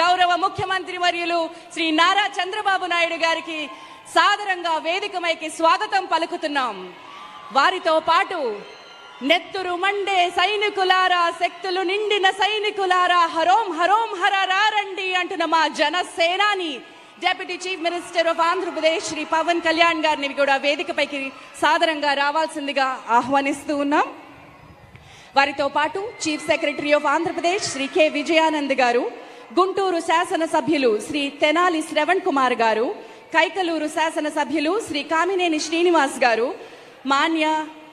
గౌరవ ముఖ్యమంత్రి వర్యులు శ్రీ నారా చంద్రబాబు నాయుడు గారికి సాదరంగా వేదికమైకి స్వాగతం పలుకుతున్నాం. వారితో పాటు నెత్తురు మండే సైనికులారా శక్తులు నిండిన సైనికులారా హరోం హరోం హరారండి అంటున్న మా జనసేనాని deputy chief minister of Andhra Pradesh Shri Pawan Kalyan గారిని కూడా వేదికపైకి సాదరంగా రావాల్సిందిగా ఆహ్వానిస్తూ ఉన్నాం. వారితో పాటు chief secretary of Andhra Pradesh Shri K Vijayanand garu Guntur శాసనసభ్యులు శ్రీ తెనాలి శ్రవణ్ కుమార్ గారు కైకలూరు శాసనసభ్యులు శ్రీ కామినేని శ్రీనివాస్ గారు మాన్య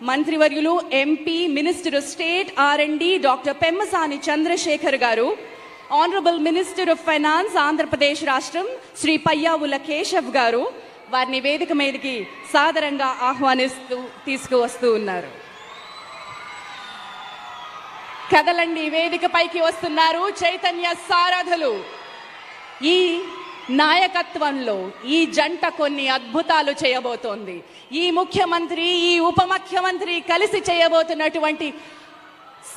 మంత్రివర్యులు MP minister state R D doctor Pemmasani Chandrasekhar garu honourable minister of finance Andhra Pradesh రాష్ట్రం శ్రీ పయ్యావుల కేశవ్ గారు వారిని వేదిక మీదకి సాదరంగా ఆహ్వానిస్తూ తీసుకువస్తూ ఉన్నారు. కదలండి వేదికపైకి వస్తున్నారు చైతన్య సారథులు. ఈ నాయకత్వంలో ఈ జంట కొన్ని అద్భుతాలు చేయబోతోంది. ఈ ముఖ్యమంత్రి ఈ ఉప ముఖ్యమంత్రి కలిసి చేయబోతున్నటువంటి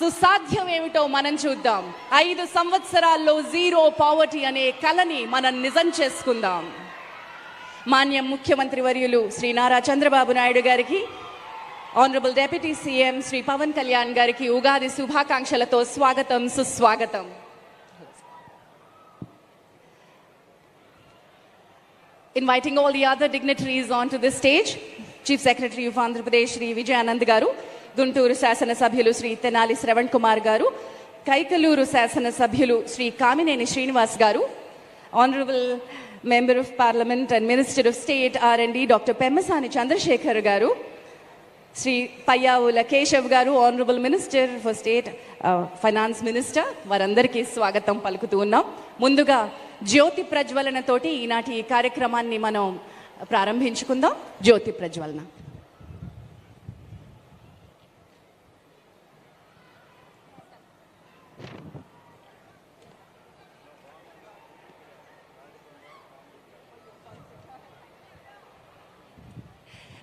సుసాధ్యం ఏమిటో మనం చూద్దాం. ఐదు సంవత్సరాల్లో జీరో పావర్టీ అనే కలని మనం నిజం చేసుకుందాం. మాన్యం ముఖ్యమంత్రి వర్యులు శ్రీ నారా చంద్రబాబు నాయుడు గారికి honourable deputy CM Shri Pawan Kalyan గారికి ఉగాది శుభాకాంక్షలతో స్వాగతం సుస్వాగతం. Inviting all the other dignitaries on to the stage chief secretary of Andhra Pradesh Shri Vijayanand garu Guntur శాసన సభ్యులు శ్రీ తెనాలి శ్రవణ్ కుమార్ గారు కైకలూరు శాసన సభ్యులు శ్రీ కామినేని శ్రీనివాస్ గారు honourable member of parliament and minister of state R and D doctor Pemmasani Chandrasekhar గారు శ్రీ పయ్యావుల కేశవ్ గారు honourable minister for state finance minister వారందరికీ స్వాగతం పలుకుతూ ఉన్నాం. ముందుగా జ్యోతి ప్రజ్వలనతోటి ఈనాటి ఈ కార్యక్రమాన్ని మనం ప్రారంభించుకుందాం. జ్యోతి ప్రజ్వలన.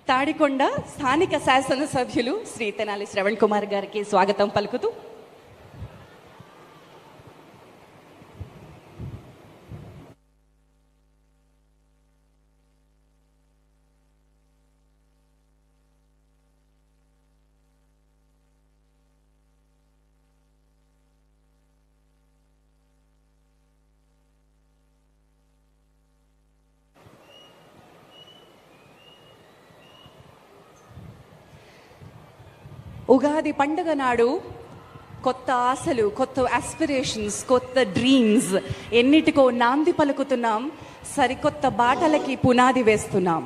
తాడికొండ స్థానిక శాసనసభ్యులు శ్రీ తెనాలి శ్రవణ్ కుమార్ గారికి స్వాగతం పలుకుతూ ఉగాది పండుగ నాడు కొత్త ఆశలు కొత్త ఆస్పిరేషన్స్ కొత్త డ్రీమ్స్ ఎన్నిటికో నాంది పలుకుతున్నాం సరికొత్త బాటలకి పునాది వేస్తున్నాం.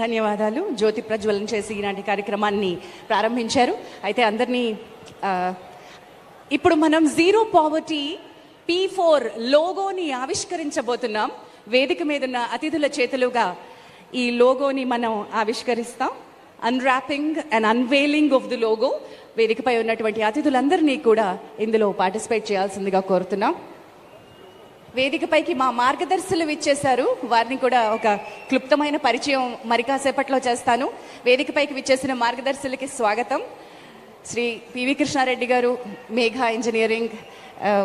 ధన్యవాదాలు. జ్యోతి ప్రజ్వలన చేసి ఈనాటి కార్యక్రమాన్ని ప్రారంభించారు. అయితే అందరినీ ఇప్పుడు మనం జీరో పావర్టీ పీ ఫోర్ లోగోని ఆవిష్కరించబోతున్నాం. వేదిక మీద ఉన్న అతిథుల చేతులుగా ఈ లోగోని మనం ఆవిష్కరిస్తాం. Unwrapping and unveiling of the logo వేదికపై ఉన్నటువంటి అతిథులందరినీ కూడా ఇందులో పార్టిసిపేట్ చేయాల్సిందిగా కోరుతున్నాం. వేదికపైకి మా మార్గదర్శులు విచ్చేశారు. వారిని కూడా ఒక క్లుప్తమైన పరిచయం మరి కాసేపట్లో చేస్తాను. వేదికపైకి విచ్చేసిన మార్గదర్శులకి స్వాగతం. శ్రీ పివి కృష్ణారెడ్డి గారు Megha engineering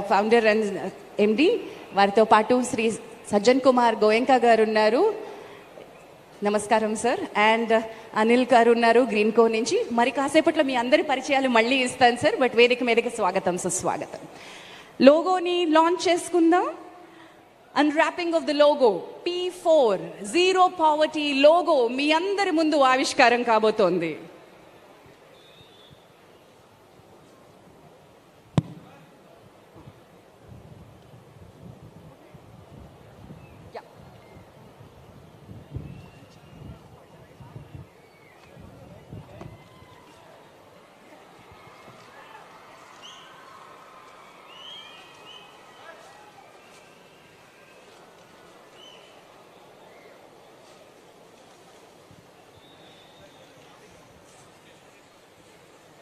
founder and MD వారితో పాటు శ్రీ సజ్జన్ కుమార్ గోయంకా గారు ఉన్నారు. నమస్కారం సార్. అండ్ అనిల్ గారు ఉన్నారు గ్రీన్ కో నుంచి. మరి కాసేపట్లో మీ అందరి పరిచయాలు మళ్ళీ ఇస్తాను సార్. బట్ వేదిక మీదకి స్వాగతం సుస్వాగతం. లోగోని లాంచ్ చేసుకుందాం. Unwrapping of the logo P four zero poverty logo మీ అందరి ముందు ఆవిష్కారం కాబోతోంది.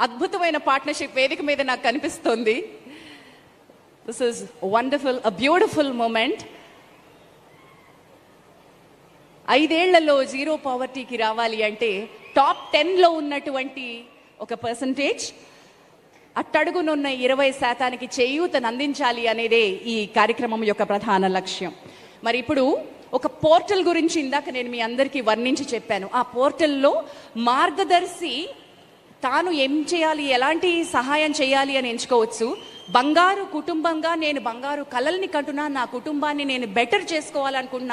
అద్భుతమైన పార్ట్నర్షిప్ వేదిక మీద నాకు కనిపిస్తుంది. This is wonderful a beautiful moment ఐదేళ్ళలో జీరో పావర్టీకి రావాలి అంటే టాప్ టెన్లో ఉన్నటువంటి ఒక పర్సంటేజ్ అట్టడుగునున్న ఇరవై శాతానికి చేయూతను అందించాలి అనేదే ఈ కార్యక్రమం యొక్క ప్రధాన లక్ష్యం. మరి ఇప్పుడు ఒక పోర్టల్ గురించి ఇందాక నేను మీ అందరికీ వర్ణించి చెప్పాను. ఆ పోర్టల్లో మార్గదర్శి తాను ఏం చేయాలి ఎలాంటి సహాయం చేయాలి అని ఎంచుకోవచ్చు. బంగారు కుటుంబంగా నేను బంగారు కలల్ని కంటున్నా నా కుటుంబాన్ని నేను బెటర్ చేసుకోవాలనుకుంటున్నాను